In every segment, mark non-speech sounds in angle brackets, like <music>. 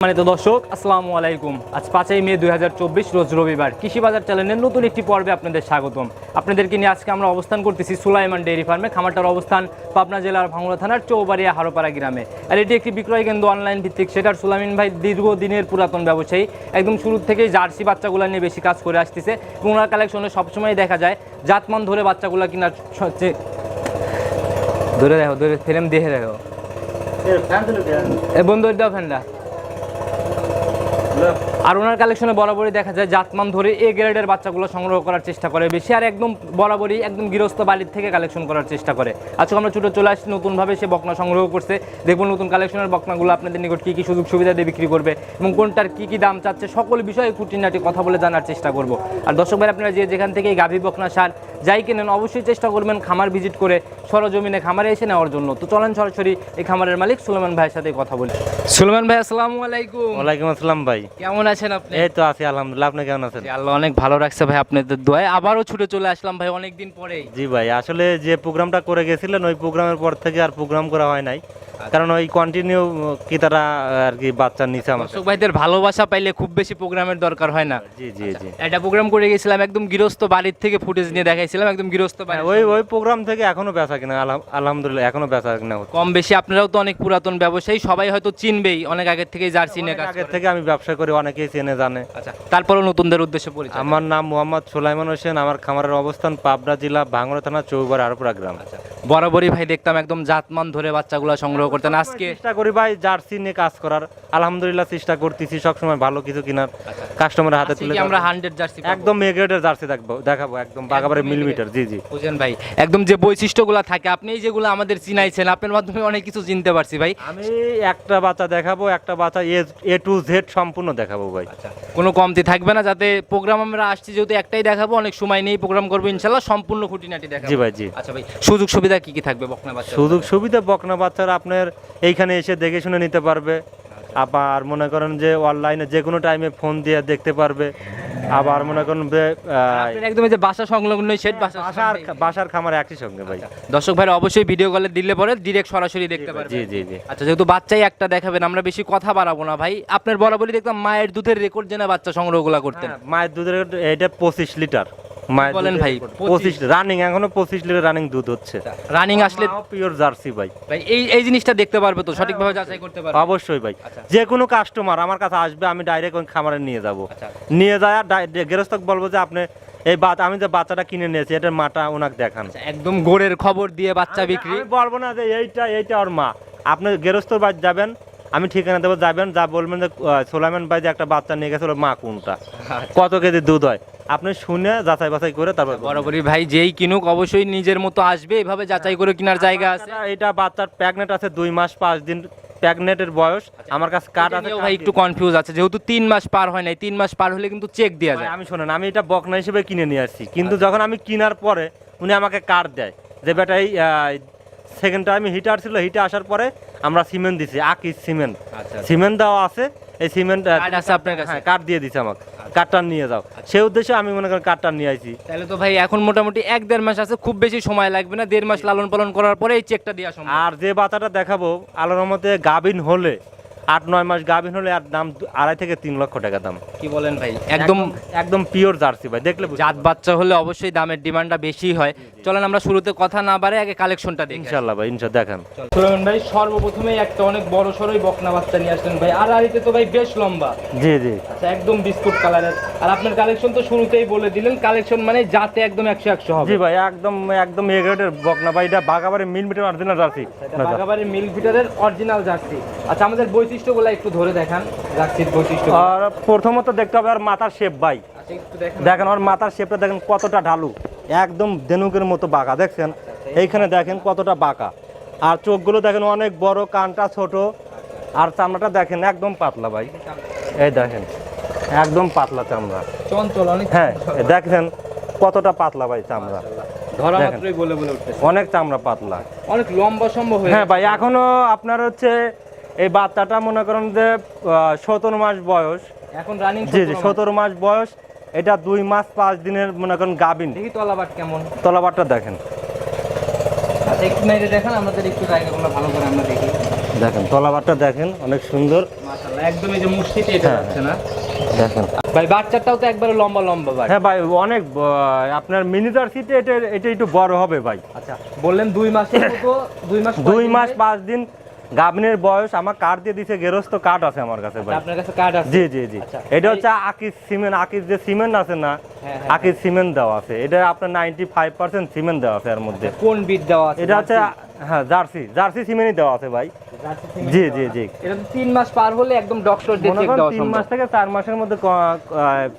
সম্মানিত দর্শক আসসালামু আলাইকুম। আজ পাঁচই মে দু হাজার চব্বিশ রোজ রবিবার। কৃষি বাজার চ্যানেলের নতুন একটি পর্বে আপনাদের স্বাগতম। আপনাদেরকে নিয়ে আজকে আমরা অবস্থান করতেছি সুলাইমান ডেয়ারি ফার্মে খামারটার অবস্থান পাবনা জেলার ভাঙড়া থানার চৌবাড়িয়া হারোপাড়া গ্রামে। আর এটি একটি বিক্রয় কেন্দ্র অনলাইন ভিত্তিক সেটার সুলাইমান ভাই দীর্ঘদিনের পুরাতন ব্যবসায়ী একদম শুরু থেকেই জার্সি বাচ্চাগুলো নিয়ে বেশি কাজ করে আসতেছে এবং ওনার কালেকশনে সবসময় দেখা যায় জাতমান ধরে বাচ্চাগুলো কিনার ধরে দেখো ধরে ফিল্ম দেখে দেখো এ বন্ধু দাও ফ্যানটা আর ওনার কালেকশনে বরাবরই দেখা যায় জাতমান ধরে এ গ্রেডের বাচ্চাগুলো সংগ্রহ করার চেষ্টা করে বেশি, আর একদম বরাবরই একদম গৃহস্থ বাড়ির থেকে কালেকশন করার চেষ্টা করে। আজকে আমরা ছুটে চলে আসছি, নতুনভাবে সে বকনা সংগ্রহ করছে। দেখব নতুন কালেকশনের বকনাগুলো আপনাদের নিকট কী কী সুযোগ সুবিধা দিয়ে বিক্রি করবে এবং কোনটার কী কী দাম চাচ্ছে, সকল বিষয়ে খুঁটিনাটি কথা বলে জানার চেষ্টা করব। আর দর্শক ভাই, আপনারা যে যেখান থেকে গাভী বকনা সার যাই কেনেন অবশ্যই চেষ্টা করবেন খামার ভিজিট করে সরজমিনে খামারে এসে নেওয়ার জন্য। তো চলেন সরাসরি এই খামারের মালিক সুলেমান ভাইয়ের সাথে কথা বলি। সুলেমান ভাই আসসালামু আলাইকুম। ওয়ালাইকুম আসসালাম ভাই। কেমন আছেন আপনি? এই তো আছি আলহামদুলিল্লাহ। আপনি কেমন আছেন? আল্লাহ অনেক ভালো রাখছে ভাই আপনাদের দোয়ায়। আবারও ছুটে চলে আসলাম ভাই অনেক দিন পরেই। জি ভাই আসলে যে প্রোগ্রামটা করে গেছিলেন ওই প্রোগ্রামের পর থেকে আর প্রোগ্রাম করা হয় নাই। কারণ ওই কন্টিনিউ কি তারা আর কি বাচ্চা নিচে আমার দর্শক ভাইদের ভালোবাসা পাইলে খুব বেশি প্রোগ্রামের দরকার হয় না। জি জি জি। একটা প্রোগ্রাম করে গেছিলাম একদম গৃহস্থ বাড়ির থেকে ফুটেজ নিয়ে দেখাইছিলাম একদম গৃহস্থ বাড়ি ওই ওই প্রোগ্রাম থেকে এখনও বেচা কিনা আলহামদুলিল্লাহ এখনও বেচা কিনা কম বেশি আপনারাও তো অনেক পুরাতন ব্যবসায়ী সবাই হয়তো চিনবেই অনেক আগের থেকে জার্সি নিয়ে কাজ আগের থেকে আমি ব্যবসা করি অনেকেই চেনে জানে। আচ্ছা তারপরেও নতুনদের উদ্দেশ্যে পরিচয় আমার নাম মোহাম্মদ সুলাইমান হোসেন আমার খামারের অবস্থান পাবনা জেলা ভাঙড়া থানা চৌবার আরপুরা গ্রাম। আচ্ছা বরাবরই ভাই দেখতাম একদম জাতমান ধরে বাচ্চাগুলো সংগ্রহ করতেন। আজকে চেষ্টা করি ভাই জার্সি নিয়ে কাজ করার। আলহামদুলিল্লাহ চেষ্টা করতেছি সবসময় ভালো কিছু কিনার। কাস্টমারের হাতে তুলে আমরা হান্ড্রেড জার্সি? একদম মেগারেটের জার্সি দেখাবো দেখাবো একদম বাগাবারে একদম মিলিমিটার জি জি। বুঝেন ভাই একদম যে বৈশিষ্ট্যগুলো থাকে আপনি এই যেগুলো আমাদের চিনাইছেন আপনার মাধ্যমে অনেক কিছু চিনতে পারছি ভাই। আমি একটা বাচ্চা দেখাবো একটা বাচ্চা এ টু জেড সম্পূর্ণ দেখাবো ভাই। আচ্ছা কোনো কমতি থাকবে না যাতে প্রোগ্রাম আমরা আসছি যেহেতু একটাই দেখাবো অনেক সময় নেই প্রোগ্রাম করব ইনশাল্লাহ সম্পূর্ণ খুঁটিনাটি দেখাবো। জি ভাই জি। আচ্ছা ভাই সুযোগ সুবিধা কি কি থাকবে বকনা বাচ্চা সুযোগ সুবিধা বকনা বাচ্চারা আপনার এইখানে এসে দেখে শুনে নিতে পারবে। আবার মনে করেন যে অনলাইনে যে কোনো টাইমে ফোন দিয়ে দেখতে পারবে। আবার মনে করেন যে একদম এই যে বাসা সংলগ্ন শেড বাসা বাসার বাসার খামার একই সঙ্গে ভাই। দর্শক ভাই অবশ্যই ভিডিও কলে দিলে পরে ডিরেক্ট সরাসরি দেখতে পারবেন। জি জি জি। আচ্ছা যেহেতু বাচ্চাই একটা দেখাবেন আমরা বেশি কথা বাড়াবো না ভাই। আপনার বরাবরই দেখতাম মায়ের দুধের রেকর্ড জেনে বাচ্চা সংগ্রহগুলো করতেন। হ্যাঁ, মায়ের দুধের এটা পঁচিশ লিটার বলেন ভাই, 25 পঁচিশ রানিং এখনও পঁচিশ লিটার রানিং দুধ হচ্ছে। রানিং আসলে পিওর জার্সি ভাই। ভাই এই এই জিনিসটা দেখতে পারবে তো সঠিকভাবে যাচাই করতে পারবে। অবশ্যই ভাই। আচ্ছা। যে কোনো কাস্টমার আমার কাছে আসবে আমি ডাইরেক্ট ওই খামারে নিয়ে যাব। আচ্ছা। নিয়ে যায় আর গেরস্তক বলব যে আপনি এই বাচ্চা আমি যে বাচ্চাটা কিনে নিয়েছি এটার মাটা ওনাকে দেখান। আচ্ছা, একদম গোড়ের খবর দিয়ে বাচ্চা বিক্রি। বলব না যে এইটা এইটা ওর মা। আপনি গেরস্তর বাড়ি যাবেন আমি ঠিকানা দেবো যাবেন যা বলবেন যে আহ, সোলাইমান ভাই যে একটা বাচ্চা নিয়ে গেছে মা কোনটা? কত কেজি দুধ হয়? আপনি শুনে যাচাই বাছাই করে তারপর বরাবরই ভাই যেই কিনুক অবশ্যই নিজের মতো আসবে এভাবে যাচাই করে কেনার জায়গা আছে। এটা বাচ্চার প্যাগনেট আছে দুই মাস পাঁচ দিন প্যাগনেটের বয়স। আমার কাছে এটা আছে ভাই একটু কনফিউজ আছে যেহেতু তিন মাস পার হয় নাই তিন মাস পার হলে কিন্তু চেক দেওয়া যায়। আমি শোনেন আমি এটা বকনা হিসেবে কিনে নিয়ে আসছি। কিন্তু যখন আমি কেনার পরে উনি আমাকে কার্ড দেয় যে বেটা এই সেকেন্ড টাইমে হিটার ছিল হিটে আসার পরে আমরা সিমেন্ট দিছি আকি সিমেন্ট আচ্ছা। সিমেন্ট দেওয়া আছে এই সিমেন্ট আছে আপনার কাছে? হ্যাঁ কার্ড দিয়ে দিছে আমাকে। কাঠটা নিয়ে যাও। সেই উদ্দেশ্যে আমি মনে করেন কাঠটা নিয়ে আইছি। তাহলে তো ভাই এখন মোটামুটি এক দেড় মাস আছে খুব বেশি সময় লাগবে না দেড় মাস লালন পালন করার পরে এই চেকটা দেওয়া সম্ভব। আর যে বাচ্চাটা দেখাবো আলোর মতে গাভিন হলে আট নয় মাস গাভিন হলে আর দাম আড়াই থেকে তিন লক্ষ টাকা দাম। কি বলেন ভাই? একদম একদম পিওর জার্সি ভাই দেখলে জাত বাচ্চা হলে অবশ্যই দামের ডিমান্ডটা বেশি হয়। চলেন আমরা শুরুতে কথা না বাড়ে আগে কালেকশনটা দেখি ইনশাল্লাহ ভাই ইনশাল্লাহ দেখান। সুলেমান ভাই সর্বপ্রথমে একটা অনেক বড় সরই বকনা বাচ্চা নিয়ে আসলেন ভাই। আর আড়িতে তো ভাই বেশ লম্বা। জি জি। আচ্ছা একদম বিস্কুট কালারের। আর আপনার কালেকশন তো শুরুতেই বলে দিলেন কালেকশন মানে যাতে একদম একশো একশো হবে। জি ভাই একদম একদম এ গ্রেডের বকনা ভাই। এটা বাগাবাড়ি মিল মিটার অরিজিনাল জার্সি। এটা বাগাবাড়ির মিল্ক ভিটারের অরিজিনাল জার্সি। আচ্ছা আমাদের বৈশিষ্ট্যগুলো একটু ধরে দেখান জার্সির বৈশিষ্ট্য আর প্রথমত দেখতে হবে আর মাথার শেপ ভাই। আচ্ছা দেখেন। আর মাথার শেপটা দেখেন কতটা ঢালু। একদম ধেনুকের মতো বাঁকা দেখছেন? এইখানে দেখেন কতটা বাঁকা। আর চোখগুলো দেখেন অনেক বড় কানটা ছোট। আর চামড়াটা দেখেন একদম পাতলা ভাই। এই দেখেন একদম পাতলা চামড়া। চঞ্চল অনেক হ্যাঁ দেখেন কতটা পাতলা ভাই চামড়া। অনেক চামড়া পাতলা। অনেক লম্বা সম্ভব হ্যাঁ ভাই এখনও আপনার হচ্ছে এই বাচ্চাটা মনে করেন যে সতেরো মাস বয়স। এখন রানিং জি জি সতেরো মাস। বয়স। এটা দুই মাস পাঁচ দিনের মনে করেন গাবিন দেখি তলাবাট কেমন। তলাবারটা দেখেন। আচ্ছা একটু মেরে দেখান আমাদের একটু জায়গাগুলো ভালো করে আমরা দেখি। দেখেন তলাবারটা দেখেন অনেক সুন্দর। মাশাআল্লাহ একদম এই যে মুষ্টিতে এটা হ্যাঁ, না। দেখেন। ভাই বাচ্চাটাও তো একবারে লম্বা লম্বা ভাই। হ্যাঁ ভাই অনেক আপনার জার্সিতে এটা এটা একটু বড় হবে ভাই। আচ্ছা বললেন দুই মতো দুই মাস দুই মাস পাঁচ দিন গাভিনের বয়স আমার কার্ড দিয়ে দিছে গেরস্ত কার্ড আছে আমার কাছে ভাই। আপনার কাছে কার্ড আছে? জি জি জি। আচ্ছা, এটা হচ্ছে আকিস সিমেন্ট আকিস যে সিমেন্ট আছে না হ্যাঁ, হ্যাঁ, আকিস সিমেন্ট দেওয়া আছে। এটা আপনার নাইনটি ফাইভ পার্সেন্ট সিমেন্ট দেওয়া আছে এর মধ্যে। কোন বিট দেওয়া আছে? এটা হচ্ছে হ্যাঁ জার্সি জার্সি সিমেন্টই দেওয়া আছে ভাই। জি জি জি। এটা তিন মাস পার হলে একদম ডক্টর দিয়ে চেক দেওয়া তিন মাস থেকে চার মাসের মধ্যে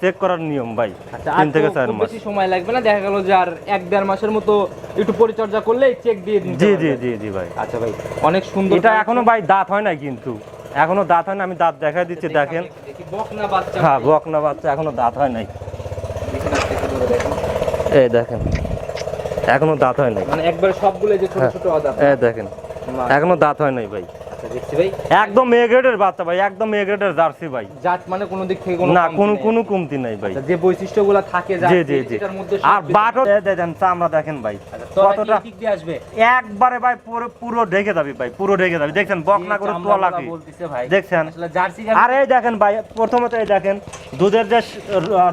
চেক করার নিয়ম ভাই। আচ্ছা তিন থেকে চার মাস। বেশি সময় লাগবে না দেখা গেল যে আর এক দেড় মাসের মতো একটু পরিচর্যা করলে চেক দিয়ে জি জি জি জি ভাই। আচ্ছা ভাই অনেক সুন্দর এটা এখনও ভাই দাঁত হয় নাই কিন্তু। এখনও দাঁত হয় না আমি দাঁত দেখা দিচ্ছি দেখেন। বকনা বাচ্চা হ্যাঁ বকনা বাচ্চা এখনও দাঁত হয় নাই। না। এই দেখেন। এখনও দাঁত হয় নাই। মানে একবারে সবগুলো যে ছোট হ্যাঁ। ছোট আদাত এই দেখেন এখনও দাঁত হয় নাই ভাই। আচ্ছা দেখছি ভাই। একদম এ গ্রেডের বাচ্চা ভাই একদম এ গ্রেডের জার্সি ভাই। জাত মানে কোনো দিক থেকে কোনো না কোনো কোনো কমতি নাই ভাই। আচ্ছা, যে বৈশিষ্ট্যগুলো থাকে জি জি জি। মধ্যে আর বাটও দেখেন চামড়া দেখেন ভাই। আচ্ছা, কতটা দিয়ে আসবে? একবারে ভাই পুরো পুরো ঢেকে যাবি ভাই পুরো ঢেকে যাবি। দেখছেন বকনা করে চামড়াগুলা তোলা কি? দেখছেন? জার্সি আর এই দেখেন ভাই প্রথমত এই দেখেন দুধের যে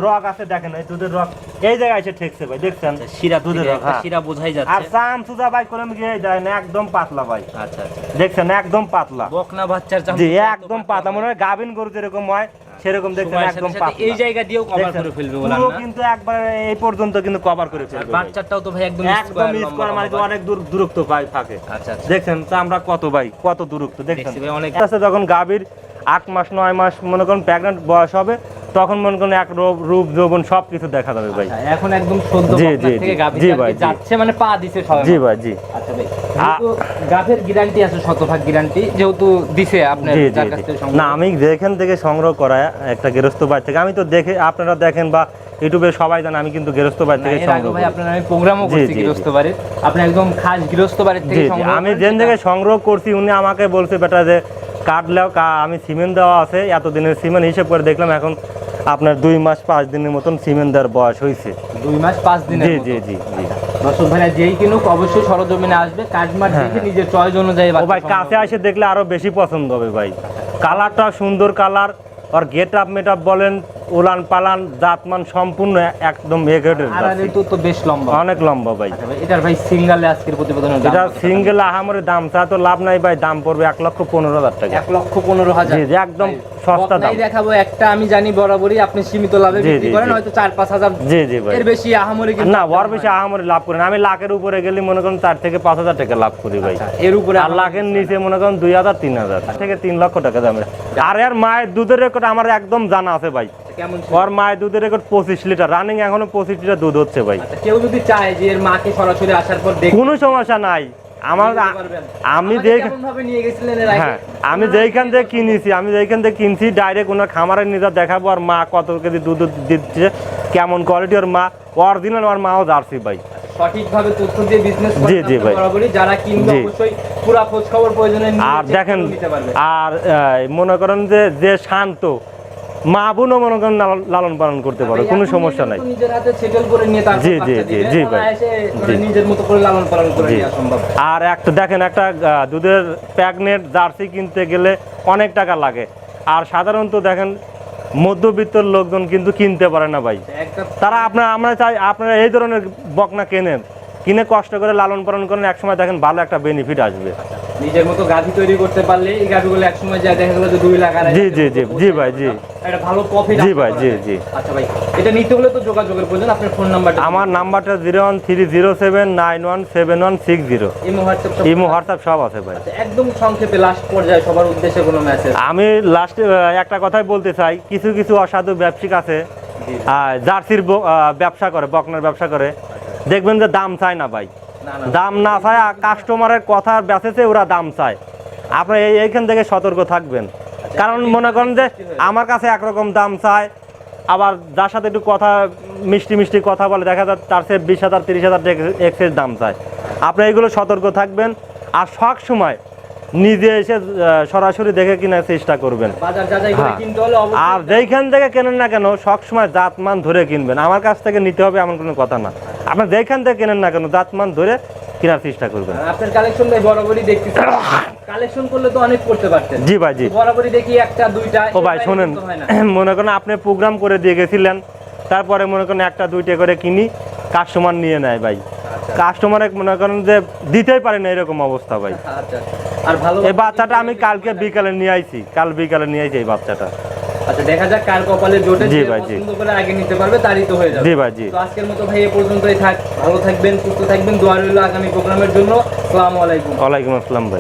রগ আছে দেখেন এই দুধের রগ এই জায়গায় এসে ঠেকছে ভাই দেখছেন? শিরা দুধের হ্যাঁ। শিরা বোঝাই আর যাচ্ছে চাম সুজা ভাই করে গিয়ে দেয় না একদম পাতলা ভাই। আচ্ছা আচ্ছা। দেখছেন একদম পাতলা। বকনা বাচ্চার চাম একদম পাতলা। মনে হয় গরু যেরকম হয় সেরকম দেখছেন একদম এই জায়গা দিয়েও কভার করে ফেলবে না কিন্তু একবারে এই পর্যন্ত কিন্তু কভার করে আর ফেলবে। বাচ্চাটাও তো ভাই একদম একদম মানে অনেক দূর দূরত্ব পাই থাকে। আচ্ছা আচ্ছা। দেখছেন চামড়া কত ভাই কত দূরত্ব দেখছেন? দেখছি ভাই অনেক যখন গাভীর আট মাস নয় মাস মনে করুন প্রেগনেন্ট বয়স হবে তখন মনে করুন এক রূপ যৌবন সব কিছু দেখা যাবে ভাই। আচ্ছা, এখন একদম সদ্য জি, জি, থেকে জি, ভাই, যাচ্ছে মানে পা দিছে সবাই জি ভাই জি। আচ্ছা ভাই গাভের গ্যারান্টি আছে শতভাগ গ্যারান্টি যেহেতু দিছে আপনার যার কাছ। থেকে না আমি যেখান থেকে সংগ্রহ করা একটা গৃহস্থ বাড়ি থেকে আমি তো দেখে আপনারা দেখেন বা ইউটিউবে সবাই জানে আমি কিন্তু গৃহস্থ বাড়ি থেকে সংগ্রহ করি। আপনার আমি প্রোগ্রামও করছি। গৃহস্থ বাড়ির। আপনি একদম খাস গৃহস্থ বাড়ির থেকে সংগ্রহ আমি যেন থেকে সংগ্রহ করছি উনি আমাকে বলছে বেটা যে কাটলেও কা- আমি সিমেন্ট দেওয়া আছে এতদিনের সিমেন্ট হিসেব করে দেখলাম এখন আপনার দুই মাস পাঁচ দিনের মতন সিমেন্ট দেওয়ার বয়স হয়েছে। দুই মাস পাঁচ দিন জি জি জি জি। যেই কিনুক অবশ্যই সরজমিনে আসবে। হ্যাঁ, দেখে নিজের চয়েস অনুযায়ী ও ভাই কাছে দেখলে আরও বেশি পছন্দ হবে ভাই। কালারটা সুন্দর কালার আর গেট আপ মেট আপ বলেন উলান পালান জাতমান সম্পূর্ণ একদম এ গ্রেডের আর আর তো তো বেশ লম্বা। অনেক লম্বা ভাই। আচ্ছা এটার ভাই সিঙ্গালে আজকের প্রতিবেদনের দাম এটা সিঙ্গেল আহামরি দাম চা তো লাভ নাই ভাই দাম পড়বে এক লক্ষ পনেরো হাজার টাকা। এক লক্ষ পনেরো হাজার। জি, একদম সস্তা দাম। দেখাবো একটা আমি জানি বরাবরই আপনি সীমিত লাভে বিক্রি করেন হয়তো চার পাঁচ হাজার জি জি ভাই। এর বেশি আহামরি না ওর বেশি আহামরি লাভ করেন আমি লাখের উপরে গেলে মনে করেন চার থেকে পাঁচ হাজার টাকা লাভ করি ভাই। আচ্ছা, এর উপরে আর লাখের নিচে মনে করেন দুই হাজার তিন হাজার থেকে তিন লক্ষ টাকা দামের আর এর মায়ের দুধের রেকর্ড আমার একদম জানা আছে ভাই। কেমন ওর মায়ের দুধের রেকর্ড পঁচিশ লিটার। রানিং এখনও পঁচিশ লিটার দুধ হচ্ছে ভাই। আচ্ছা, কেউ যদি চায় যে এর মাকে সরাসরি আসার পর কোনো সমস্যা নাই। আমার আমি? হ্যাঁ আমি যেইখান থেকে কিনেছি আমি যেইখান থেকে কিনছি ডাইরেক্ট ওনার খামারের নিজে দেখাবো আর মা কত কেজি দুধ দিচ্ছে কেমন কোয়ালিটি ওর মা অরিজিনাল ওর মাও জার্সি ভাই। সঠিকভাবে তথ্য দিয়ে বিজনেস জি, জি, ভাই। যারা কিনবে অবশ্যই পুরা খোঁজ খবর প্রয়োজনে আর দেখেন আর মনে করেন যে যে শান্ত মা বোনও মনে করেন লালন- পালন করতে পারে কোনো সমস্যা নাই। জি, জি, জি, জি, ভাই। জি। আর একটা দেখেন একটা দুধের প্যাগনেট জার্সি কিনতে গেলে অনেক টাকা লাগে। আর সাধারণত দেখেন মধ্যবিত্তর লোকজন কিন্তু কিনতে পারে না ভাই। তারা আপনার আমরা চাই আপনারা এই ধরনের বকনা কেনেন। কিনে কষ্ট করে লালন পালন করেন একসময় দেখেন ভালো একটা বেনিফিট আসবে। নিজের মতো গাভি তৈরি করতে পারলে এই গাভিগুলো একসময় যা দেখা গেলো যে দুই লাখ জি, জি, জি, জি ভাই, জি। একটা ভালো প্রফিট জি ভাই, জি, জি। আচ্ছা ভাই এটা নিতে হলে তো যোগাযোগের প্রয়োজন আপনার ফোন নাম্বারটা আমার নাম্বারটা zero one three zero seven nine one seven one six zero. Imo WhatsApp imo WhatsApp সব আছে ভাই। আচ্ছা, একদম সংক্ষেপে লাস্ট পর্যায়ে সবার উদ্দেশ্যে কোনো মেসেজ আমি লাস্টে একটা কথাই বলতে চাই কিছু কিছু অসাধু ব্যবসায়িক আছে জার্সির ব্যবসা করে বকনার ব্যবসা করে। দেখবেন যে দাম চায় না ভাই। দাম না চায় আর কাস্টমারের কথা ব্যাসেছে ওরা দাম চায়। আপনি এই এইখান থেকে সতর্ক থাকবেন। কারণ মনে করেন যে আমার কাছে একরকম দাম চায় আবার যার সাথে একটু কথা মিষ্টি মিষ্টি কথা বলে দেখা যায় তার সে বিশ হাজার তিরিশ হাজার এক্সেস দাম চায়। আপনি এইগুলো সতর্ক থাকবেন আর সব সময় নিজে এসে সরাসরি দেখে কেনার চেষ্টা করবেন। হ্যাঁ। আর যেইখান থেকে কেনেন না কেন সবসময় জাতমান ধরে কিনবেন। আমার কাছ থেকে নিতে হবে এমন কোনো কথা না। আপনার যেইখান থেকে কেনেন না কেন জাতমান ধরে কেনার চেষ্টা করবেন। আপনার কালেকশন ভাই বরাবরই দেখতেছি কালেকশন <coughs> করলে তো অনেক করতে পারতেন। জি ভাই জি। বরাবরই দেখি একটা দুইটা ও ভাই শোনেন। <coughs> মনে করেন আপনি প্রোগ্রাম করে দিয়ে গেছিলেন তারপরে মনে করেন একটা দুইটা করে কিনি কাস্টমার নিয়ে নেয় ভাই। কাস্টমারে মনে করেন যে দিতেই পারে না এরকম অবস্থা ভাই। আচ্ছা আর ভালো এই বাচ্চাটা আমি কালকে বিকালে নিয়ে আইছি কাল বিকালে নিয়ে আইছি এই বাচ্চাটা। আচ্ছা দেখা যাক কার কপালে জোটে জি ভাই, জি। করে আগে নিতে পারবে তারই তো হয়ে যাবে। জি ভাই জি। তো আজকের মতো ভাই এ পর্যন্তই থাক। ভালো থাকবেন সুস্থ থাকবেন দোয়া রইল আগামী প্রোগ্রামের জন্য। আসসালামু আলাইকুম। ওয়ালাইকুম আসসালাম ভাই।